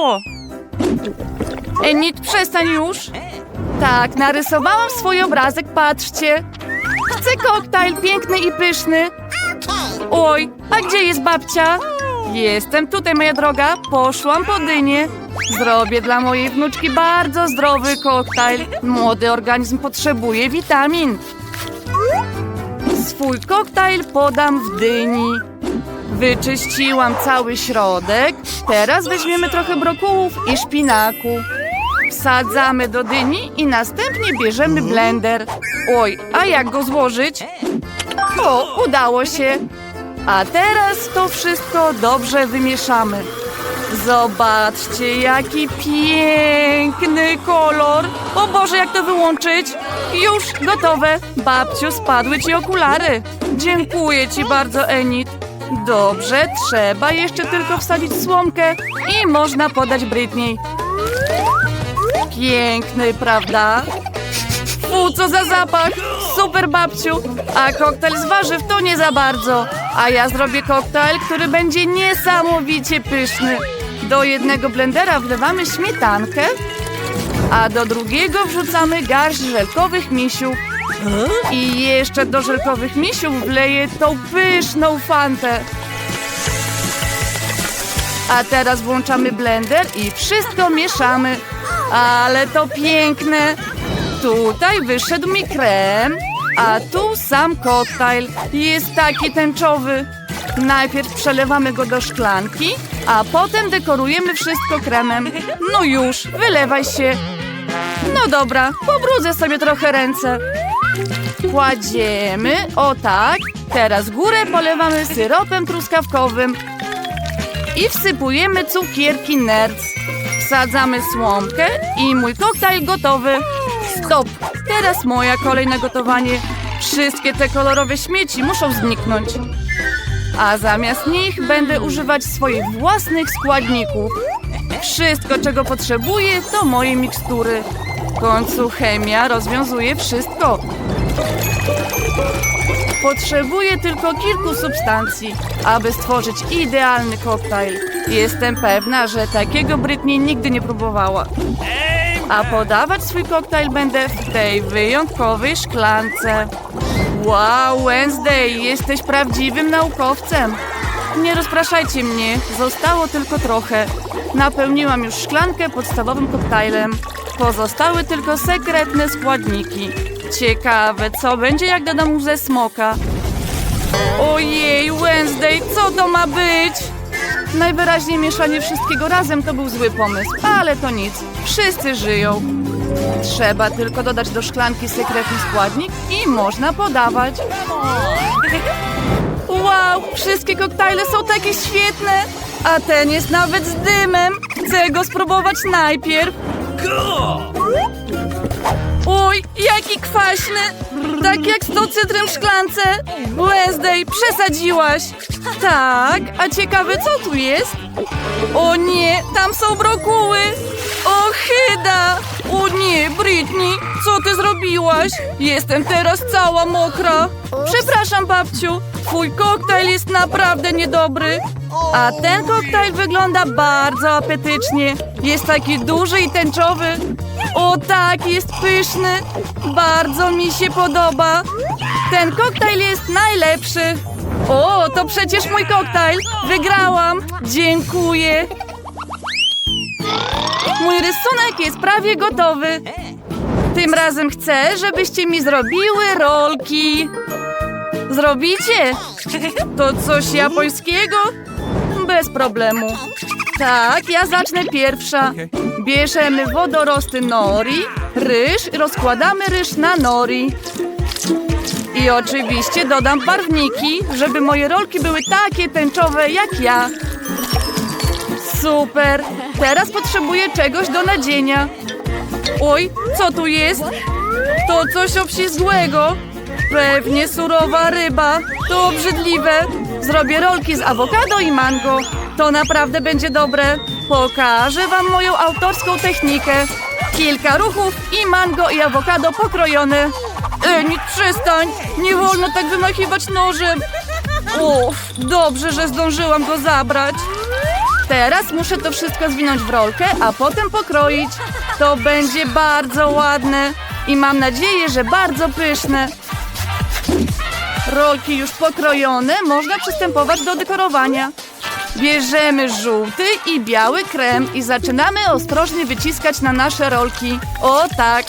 O! Enid, przestań już. Tak, narysowałam swój obrazek, patrzcie. Chcę koktajl piękny i pyszny. Oj, a gdzie jest babcia? Jestem tutaj, moja droga. Poszłam po dynię. Zrobię dla mojej wnuczki bardzo zdrowy koktajl. Młody organizm potrzebuje witamin. Swój koktajl podam w dyni. Wyczyściłam cały środek. Teraz weźmiemy trochę brokułów i szpinaku. Wsadzamy do dyni i następnie bierzemy blender. Oj, a jak go złożyć? O, udało się. A teraz to wszystko dobrze wymieszamy. Zobaczcie, jaki piękny kolor. O Boże, jak to wyłączyć? Już, gotowe. Babciu, spadły ci okulary. Dziękuję ci bardzo, Enid. Dobrze, trzeba jeszcze tylko wsadzić słomkę i można podać Britney. Piękny, prawda? Fu, co za zapach! Super, babciu! A koktajl z warzyw to nie za bardzo. A ja zrobię koktajl, który będzie niesamowicie pyszny. Do jednego blendera wlewamy śmietankę, a do drugiego wrzucamy garść żelkowych misiów. I jeszcze do żelkowych misiów wleję tą pyszną fantę. A teraz włączamy blender i wszystko mieszamy. Ale to piękne! Tutaj wyszedł mi krem, a tu sam koktajl. Jest taki tęczowy. Najpierw przelewamy go do szklanki, a potem dekorujemy wszystko kremem. No już, wylewaj się. No dobra, pobrudzę sobie trochę ręce. Kładziemy, o tak. Teraz górę polewamy syropem truskawkowym i wsypujemy cukierki nerds. Wsadzamy słomkę i mój koktajl gotowy. Stop! Teraz moja kolej na gotowanie. Wszystkie te kolorowe śmieci muszą zniknąć. A zamiast nich będę używać swoich własnych składników. Wszystko, czego potrzebuję, to moje mikstury. W końcu chemia rozwiązuje wszystko. Potrzebuję tylko kilku substancji, aby stworzyć idealny koktajl. Jestem pewna, że takiego Britney nigdy nie próbowała. A podawać swój koktajl będę w tej wyjątkowej szklance. Wow, Wednesday, jesteś prawdziwym naukowcem. Nie rozpraszajcie mnie, zostało tylko trochę. Napełniłam już szklankę podstawowym koktajlem. Pozostały tylko sekretne składniki. Ciekawe, co będzie jak dodam łzę smoka. Ojej, Wednesday, co to ma być? Najwyraźniej mieszanie wszystkiego razem to był zły pomysł, ale to nic. Wszyscy żyją. Trzeba tylko dodać do szklanki sekretny składnik i można podawać. Wow, wszystkie koktajle są takie świetne, a ten jest nawet z dymem. Chcę go spróbować najpierw. Oj, jaki kwaśny! Tak jak z tą cytrem w szklance. Wednesday, przesadziłaś. Tak, a ciekawe co tu jest? O nie, tam są brokuły. O, chyda. O nie, Britney, co ty zrobiłaś? Jestem teraz cała mokra. Przepraszam, babciu. Twój koktajl jest naprawdę niedobry. A ten koktajl wygląda bardzo apetycznie. Jest taki duży i tęczowy. O tak, jest pyszny. Bardzo mi się podoba. Ten koktajl jest najlepszy. O, to przecież mój koktajl. Wygrałam. Dziękuję. Mój rysunek jest prawie gotowy. Tym razem chcę, żebyście mi zrobiły rolki. Zrobicie? To coś japońskiego? Bez problemu. Tak, ja zacznę pierwsza. Bierzemy wodorosty nori, ryż i rozkładamy ryż na nori. I oczywiście dodam barwniki, żeby moje rolki były takie tęczowe jak ja. Super! Teraz potrzebuję czegoś do nadzienia. Oj, co tu jest? To coś obślizgłego. Pewnie surowa ryba. To obrzydliwe. Zrobię rolki z awokado i mango. To naprawdę będzie dobre. Pokażę wam moją autorską technikę. Kilka ruchów i mango i awokado pokrojone. Enid, przestań! Nie wolno tak wymachiwać nożem. Uff, dobrze, że zdążyłam go zabrać. Teraz muszę to wszystko zwinąć w rolkę, a potem pokroić. To będzie bardzo ładne i mam nadzieję, że bardzo pyszne. Rolki już pokrojone, można przystępować do dekorowania. Bierzemy żółty i biały krem i zaczynamy ostrożnie wyciskać na nasze rolki. O tak.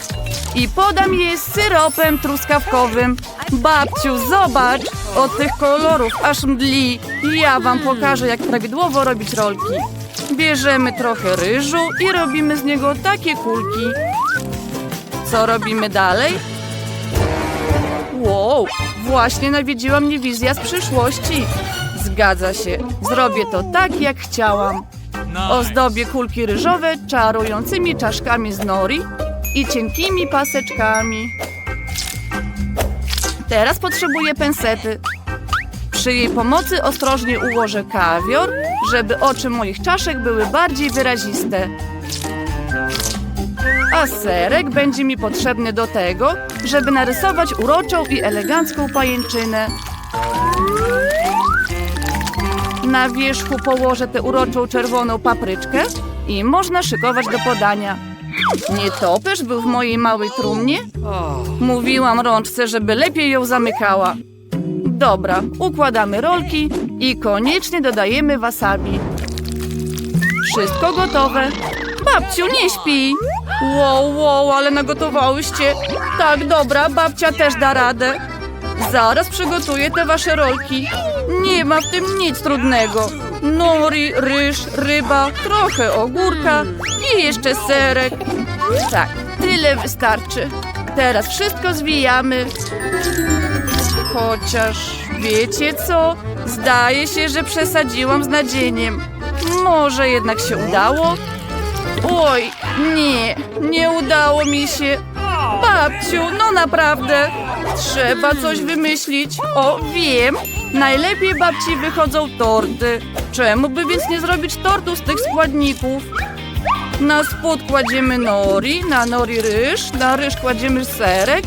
I podam je z syropem truskawkowym. Babciu, zobacz! Od tych kolorów aż mdli. Ja wam pokażę, jak prawidłowo robić rolki. Bierzemy trochę ryżu i robimy z niego takie kulki. Co robimy dalej? Wow, właśnie nawiedziła mnie wizja z przyszłości. Zgadza się, zrobię to tak, jak chciałam. Ozdobię kulki ryżowe czarującymi czaszkami z nori i cienkimi paseczkami. Teraz potrzebuję pensety. Przy jej pomocy ostrożnie ułożę kawior, żeby oczy moich czaszek były bardziej wyraziste. A serek będzie mi potrzebny do tego, żeby narysować uroczą i elegancką pajęczynę. Na wierzchu położę tę uroczą czerwoną papryczkę i można szykować do podania. Nietoperz był w mojej małej trumnie? Mówiłam rączce, żeby lepiej ją zamykała. Dobra, układamy rolki i koniecznie dodajemy wasabi. Wszystko gotowe. Babciu, nie śpi. Wow, wow, ale nagotowałyście. Tak, dobra, babcia też da radę. Zaraz przygotuję te wasze rolki. Nie ma w tym nic trudnego. Nori, ryż, ryba, trochę ogórka i jeszcze serek. Tak, tyle wystarczy. Teraz wszystko zwijamy. Chociaż wiecie co? Zdaje się, że przesadziłam z nadzieniem. Może jednak się udało? Oj, nie, nie udało mi się. Babciu, no naprawdę. Trzeba coś wymyślić. O, wiem. Najlepiej babci wychodzą torty. Czemu by więc nie zrobić tortu z tych składników? Na spód kładziemy nori, na nori ryż, na ryż kładziemy serek.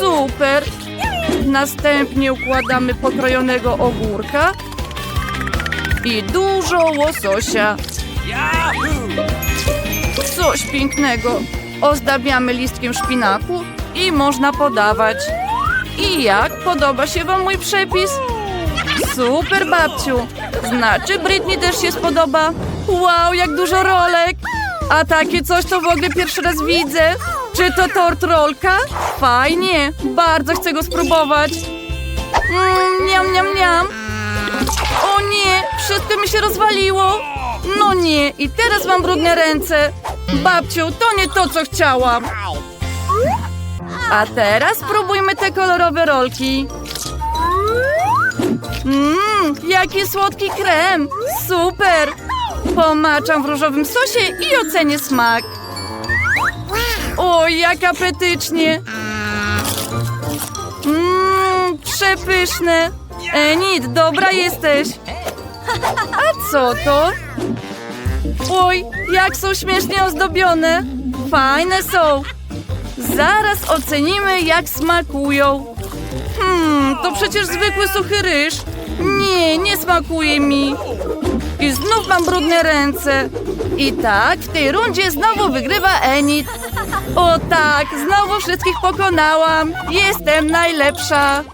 Super! Następnie układamy pokrojonego ogórka i dużo łososia. Coś pięknego. Ozdabiamy listkiem szpinaku i można podawać. I jak? Podoba się wam mój przepis? Super, babciu. Znaczy, Britney też się spodoba. Wow, jak dużo rolek. A takie coś to w ogóle pierwszy raz widzę. Czy to tort rolka? Fajnie. Bardzo chcę go spróbować. Mm, niam, niam, niam. O nie, wszystko mi się rozwaliło. No nie, i teraz mam brudne ręce. Babciu, to nie to, co chciałam. A teraz spróbujmy te kolorowe rolki. Mmm, jaki słodki krem! Super! Pomaczam w różowym sosie i ocenię smak. O, jak apetycznie! Mmm, przepyszne! Enid, dobra jesteś! A co to? Oj, jak są śmiesznie ozdobione! Fajne są! Zaraz ocenimy, jak smakują. Hmm, to przecież zwykły suchy ryż. Nie, nie smakuje mi. I znów mam brudne ręce. I tak, w tej rundzie znowu wygrywa Enid. O tak, znowu wszystkich pokonałam. Jestem najlepsza.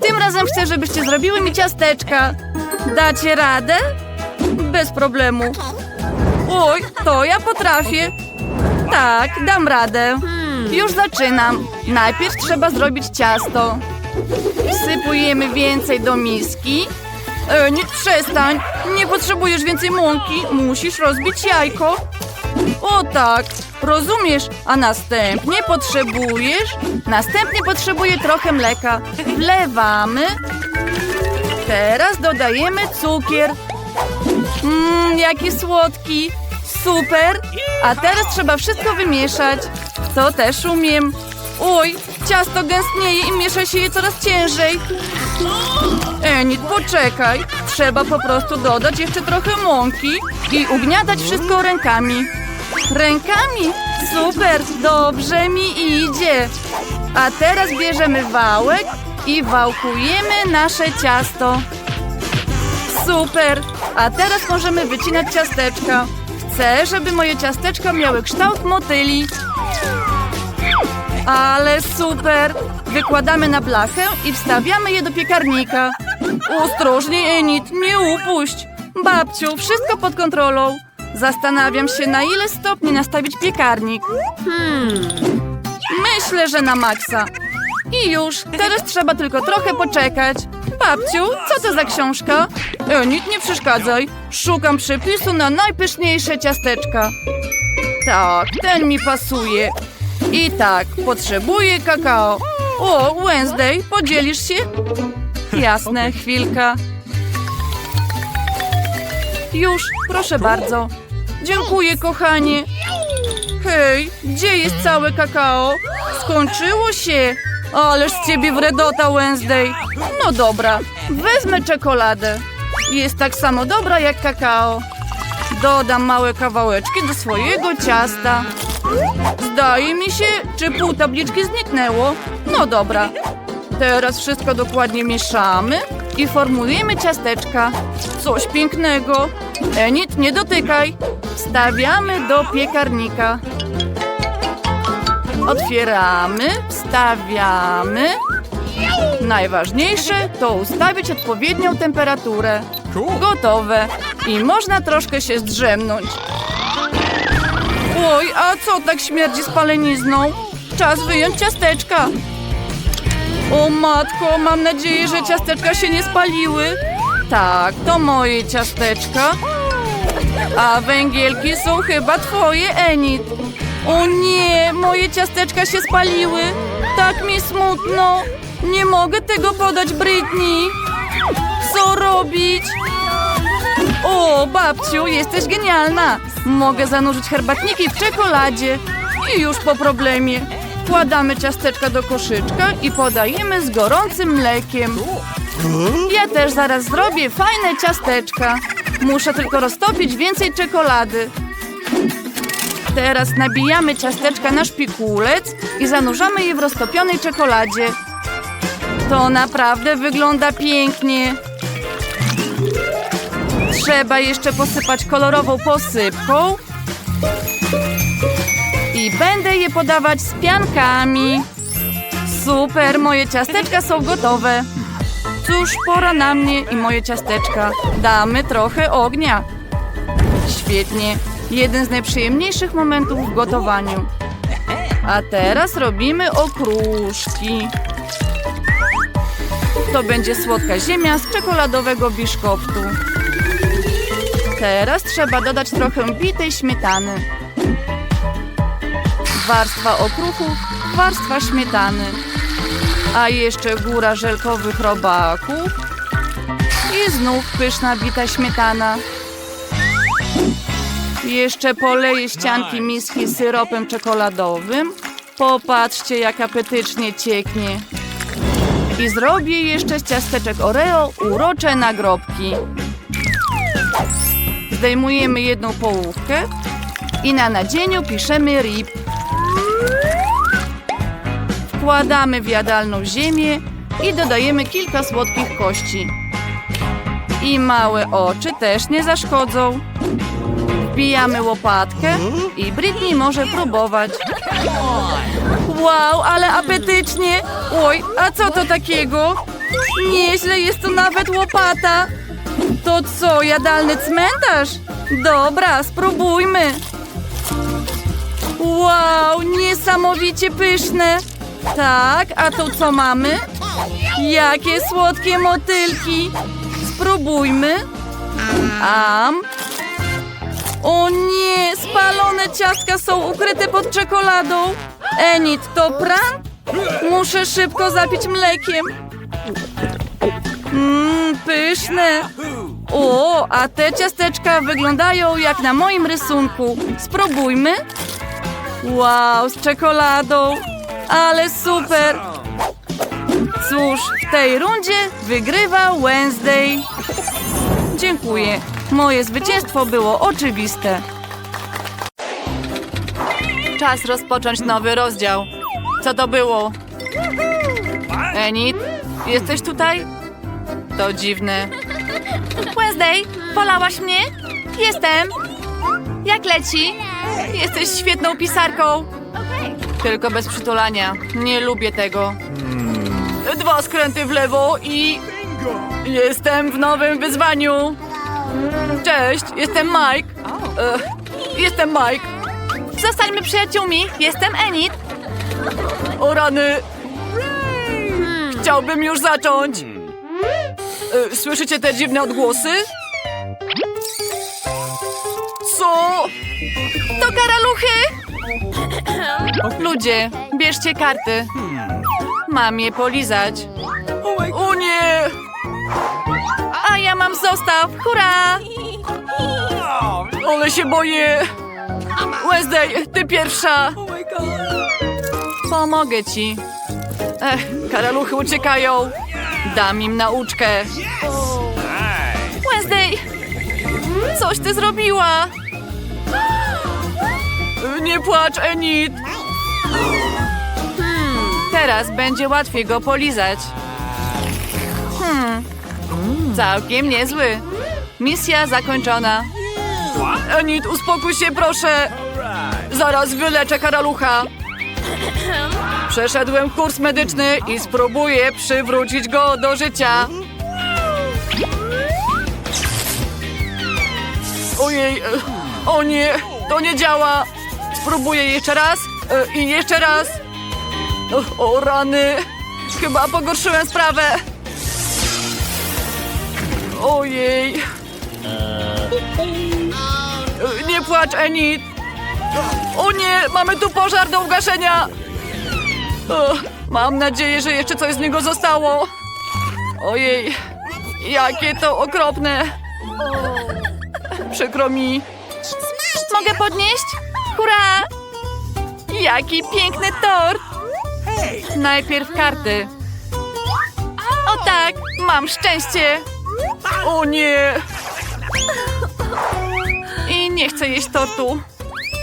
Tym razem chcę, żebyście zrobiły mi ciasteczka. Dacie radę? Bez problemu. Oj, to ja potrafię. Tak, dam radę. Już zaczynam. Najpierw trzeba zrobić ciasto. Wsypujemy więcej do miski. E, nie przestań. Nie potrzebujesz więcej mąki. Musisz rozbić jajko. O tak, rozumiesz. A następnie potrzebujesz... Następnie potrzebuję trochę mleka. Wlewamy. Teraz dodajemy cukier. Mmm, jaki słodki. Super. A teraz trzeba wszystko wymieszać. To też umiem. Oj, ciasto gęstnieje i miesza się je coraz ciężej. Enid, poczekaj. Trzeba po prostu dodać jeszcze trochę mąki i ugniatać wszystko rękami. Rękami? Super, dobrze mi idzie. A teraz bierzemy wałek i wałkujemy nasze ciasto. Super! A teraz możemy wycinać ciasteczka. Chcę, żeby moje ciasteczka miały kształt motyli. Ale super! Wykładamy na blachę i wstawiamy je do piekarnika. Ostrożnie, Enid, nie upuść! Babciu, wszystko pod kontrolą. Zastanawiam się, na ile stopni nastawić piekarnik. Myślę, że na maksa. I już, teraz trzeba tylko trochę poczekać. Babciu, co to za książka? Enid, nie przeszkadzaj. Szukam przepisu na najpyszniejsze ciasteczka. Tak, ten mi pasuje. I tak, potrzebuję kakao. O, Wednesday, podzielisz się? Jasne, chwilka. Już, proszę bardzo. Dziękuję, kochanie. Hej, gdzie jest całe kakao? Skończyło się. Ależ z ciebie wredota, Wednesday. No dobra, wezmę czekoladę. Jest tak samo dobra jak kakao. Dodam małe kawałeczki do swojego ciasta. Zdaje mi się, czy pół tabliczki zniknęło. No dobra. Teraz wszystko dokładnie mieszamy i formujemy ciasteczka. Coś pięknego. Enid, nie dotykaj. Wstawiamy do piekarnika. Otwieramy, wstawiamy. Najważniejsze to ustawić odpowiednią temperaturę. Gotowe. I można troszkę się zdrzemnąć. Oj, a co tak śmierdzi spalenizną? Czas wyjąć ciasteczka. O matko, mam nadzieję, że ciasteczka się nie spaliły. Tak, to moje ciasteczka. A węgielki są chyba twoje, Enid. O nie, moje ciasteczka się spaliły. Tak mi smutno. Nie mogę tego podać Britney. Co robić? O, babciu, jesteś genialna. Mogę zanurzyć herbatniki w czekoladzie. I już po problemie. Wkładamy ciasteczka do koszyczka i podajemy z gorącym mlekiem. Ja też zaraz zrobię fajne ciasteczka. Muszę tylko roztopić więcej czekolady. Teraz nabijamy ciasteczka na szpikulec i zanurzamy je w roztopionej czekoladzie. To naprawdę wygląda pięknie. Trzeba jeszcze posypać kolorową posypką. I będę je podawać z piankami. Super, moje ciasteczka są gotowe. Cóż, pora na mnie i moje ciasteczka. Damy trochę ognia. Świetnie. Jeden z najprzyjemniejszych momentów w gotowaniu. A teraz robimy okruszki. To będzie słodka ziemia z czekoladowego biszkoptu. Teraz trzeba dodać trochę bitej śmietany. Warstwa okruchów, warstwa śmietany. A jeszcze góra żelkowych robaków. I znów pyszna bita śmietana. Jeszcze poleję ścianki miski syropem czekoladowym. Popatrzcie, jak apetycznie cieknie. I zrobię jeszcze z ciasteczek Oreo urocze nagrobki. Zdejmujemy jedną połówkę i na nadzieniu piszemy RIP. Wkładamy w jadalną ziemię i dodajemy kilka słodkich kości. I małe oczy też nie zaszkodzą. Wbijamy łopatkę i Britney może próbować. Wow, ale apetycznie! Oj, a co to takiego? Nieźle, jest to nawet łopata. To co, jadalny cmentarz? Dobra, spróbujmy. Wow, niesamowicie pyszne. Tak, a tu co mamy? Jakie słodkie motylki. Spróbujmy. Am. O nie, spalone ciastka są ukryte pod czekoladą. Enid, to prank? Muszę szybko zapić mlekiem. Mmm, pyszne. O, a te ciasteczka wyglądają jak na moim rysunku. Spróbujmy. Wow, z czekoladą. Ale super. Cóż, w tej rundzie wygrywa Wednesday. Dziękuję. Moje zwycięstwo było oczywiste. Czas rozpocząć nowy rozdział. Co to było? Enid, jesteś tutaj? To dziwne. Wednesday, Wolałaś mnie? Jestem. Jak leci? Jesteś świetną pisarką. Tylko bez przytulania. Nie lubię tego. Dwa skręty w lewo i... Jestem w nowym wyzwaniu. Cześć, jestem Mike. E, jestem Mike. Zostańmy przyjaciółmi. Jestem Enid. O rany. Chciałbym już zacząć. E, Słyszycie te dziwne odgłosy? Co? To karaluchy! Ludzie, bierzcie karty. Mam je polizać. O nie! Ja mam zostaw! Hurra! Ale się boję! Wednesday, ty pierwsza! Pomogę ci. Ech, karaluchy uciekają. Dam im nauczkę. Wednesday! Coś ty zrobiła! Nie płacz, Enid! Hmm, teraz będzie łatwiej go polizać. Całkiem niezły. Misja zakończona. Enid, uspokój się, proszę! Zaraz wyleczę karalucha. Przeszedłem kurs medyczny i spróbuję przywrócić go do życia. Ojej, e, o nie, to nie działa. Spróbuję jeszcze raz e, i jeszcze raz. O rany, chyba pogorszyłem sprawę. Ojej. E, Nie płacz, Enid. O nie, mamy tu pożar do ugaszenia. Mam nadzieję, że jeszcze coś z niego zostało. Ojej, jakie to okropne. Przykro mi. Mogę podnieść? Hurra! Jaki piękny tort! Najpierw karty. O tak, mam szczęście. O nie! I nie chcę jeść tortu.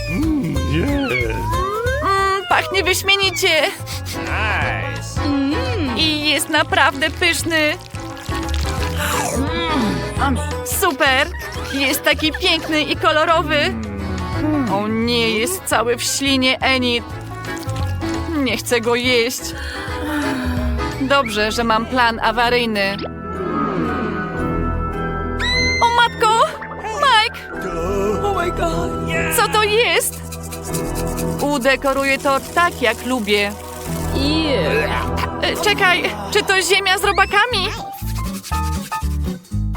Mm, pachnie wyśmienicie. I jest naprawdę pyszny. Mm, super! Jest taki piękny i kolorowy. O nie, jest cały w ślinie Enid. Nie chcę go jeść. Dobrze, że mam plan awaryjny. Udekoruję tort tak, jak lubię. E, Czekaj, czy to ziemia z robakami?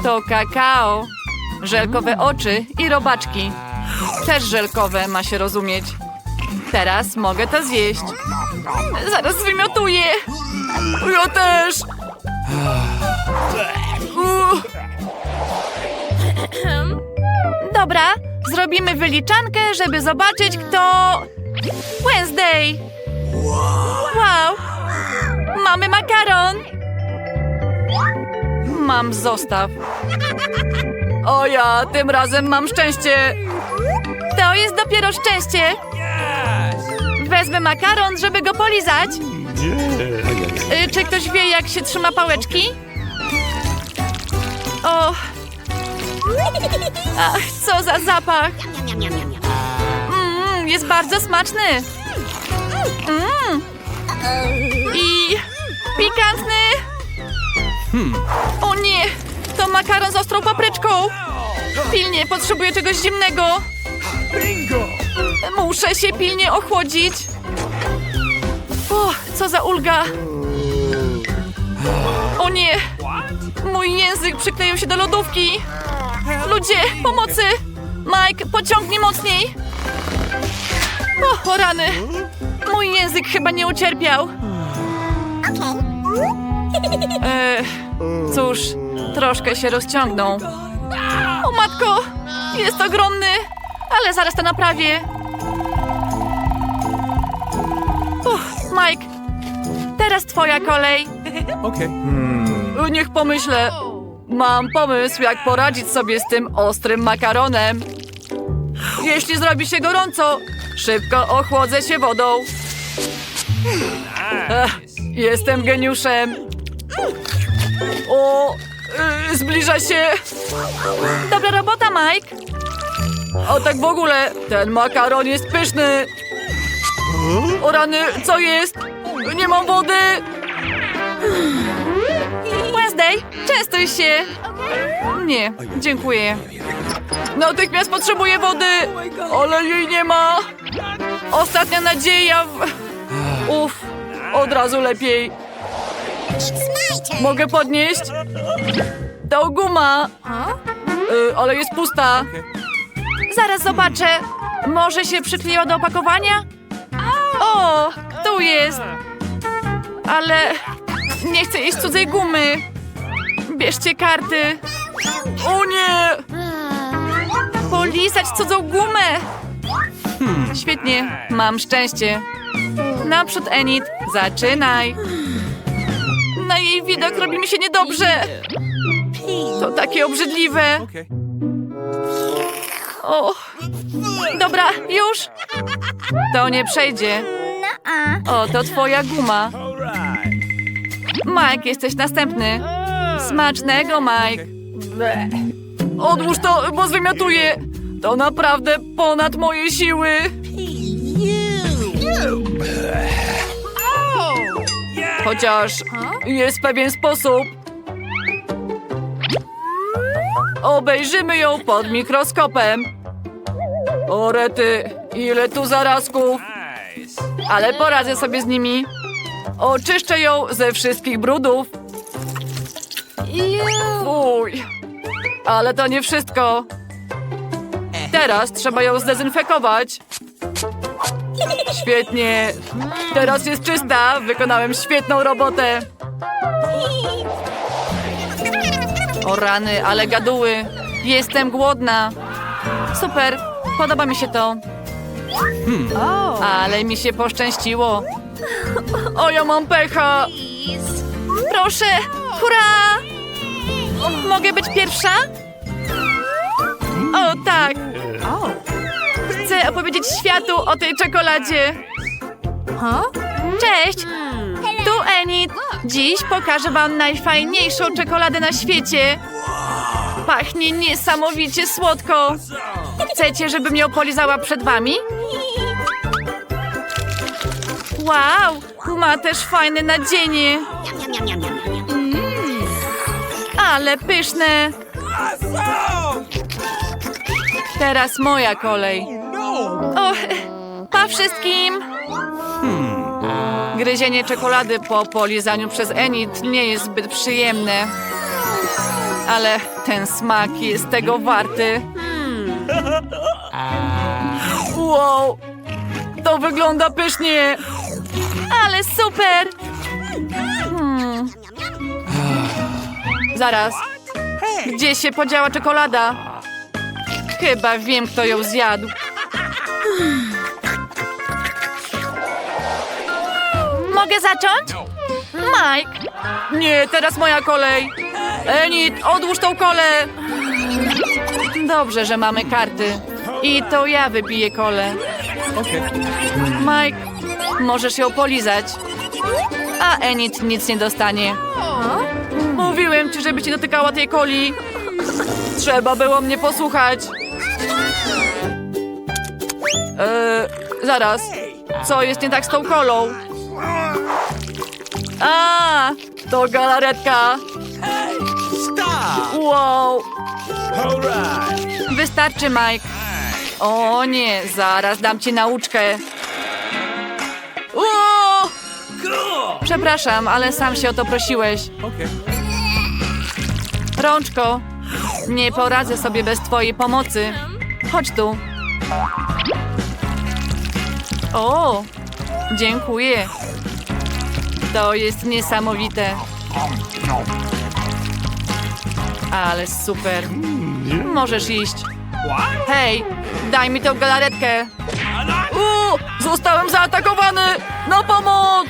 To kakao. Żelkowe oczy i robaczki. Też żelkowe, ma się rozumieć. Teraz mogę to zjeść. Zaraz zwymiotuję. Ja też. Dobra, zrobimy wyliczankę, żeby zobaczyć, kto... Wednesday! Wow! Mamy makaron! Mam zostaw. O ja, tym razem mam szczęście! To jest dopiero szczęście! Wezmę makaron, żeby go polizać. Y, czy ktoś wie, jak się trzyma pałeczki? O! Ach, co za zapach! Jest bardzo smaczny! Mm. I pikantny! O nie! To makaron z ostrą papryczką! Pilnie potrzebuję czegoś zimnego! Muszę się pilnie ochłodzić! O, co za ulga! O nie! Mój język przykleił się do lodówki! Ludzie, pomocy! Mike, pociągnij mocniej! O, o rany! Mój język chyba nie ucierpiał. E, cóż, troszkę się rozciągnął. O matko! Jest ogromny! Ale zaraz to naprawię. Uff, Mike, teraz twoja kolej. Okay. Niech pomyślę. Mam pomysł, jak poradzić sobie z tym ostrym makaronem. Jeśli zrobi się gorąco, szybko ochłodzę się wodą. Jestem geniuszem. O, y, zbliża się. Dobra robota, Mike. O tak w ogóle, ten makaron jest pyszny. O rany, co jest? Nie mam wody. Wednesday, częstuj się. Nie, dziękuję. Natychmiast potrzebuję wody, ale jej nie ma. Ostatnia nadzieja w... Uff, od razu lepiej. Mogę podnieść? To guma. Y, ale jest pusta. Zaraz zobaczę. Może się przykleiła do opakowania? O, tu jest. Ale nie chcę jeść cudzej gumy. Bierzcie karty. O nie! Polizać cudzą gumę. Świetnie, mam szczęście. Naprzód, Enid, zaczynaj. Na jej widok robi mi się niedobrze. To takie obrzydliwe. O, dobra, już. To nie przejdzie. O, to twoja guma. Mike, jesteś następny. Smacznego, Mike. Odłóż to, bo zwymiotuję. To naprawdę ponad moje siły. Chociaż jest pewien sposób. Obejrzymy ją pod mikroskopem. O rety, ile tu zarazków. Ale poradzę sobie z nimi. Oczyszczę ją ze wszystkich brudów. Fuj. Ale to nie wszystko. Teraz trzeba ją zdezynfekować. Świetnie. Teraz jest czysta. Wykonałem świetną robotę. O rany, ale gaduły. Jestem głodna. Super. Podoba mi się to. Ale mi się poszczęściło. O, ja mam pecha. Proszę, hurra! Mogę być pierwsza? O, tak. Chcę opowiedzieć światu o tej czekoladzie. Cześć! Tu Enid. Dziś pokażę wam najfajniejszą czekoladę na świecie. Pachnie niesamowicie słodko. Chcecie, żebym ją polizała przed wami? Wow! Ma też fajne nadzienie. Ale pyszne. Teraz moja kolej. O, pa wszystkim! Gryzienie czekolady po polizaniu przez Enid nie jest zbyt przyjemne. Ale ten smak jest tego warty. Wow! To wygląda pysznie! Ale super! Zaraz. Gdzie się podziała czekolada? Chyba wiem, kto ją zjadł. Mogę zacząć? Mike. Nie, teraz moja kolej. Enid, odłóż tą kolę. Dobrze, że mamy karty. I to ja wypiję kolę. Mike, możesz ją polizać. A Enid nic nie dostanie. Mówiłem ci, dotykała tej coli. Trzeba było mnie posłuchać. Eee, zaraz. Co jest nie tak z tą kolą? A, to galaretka. Stop. Wow, wystarczy, Mike. O nie, zaraz dam ci nauczkę. Uuu! Przepraszam, ale sam się o to prosiłeś. Rączko, nie poradzę sobie bez twojej pomocy. Chodź tu. O, dziękuję. To jest niesamowite. Ale super. Możesz iść. Hej, daj mi tę galaretkę. Uuu, zostałem zaatakowany! Na pomoc!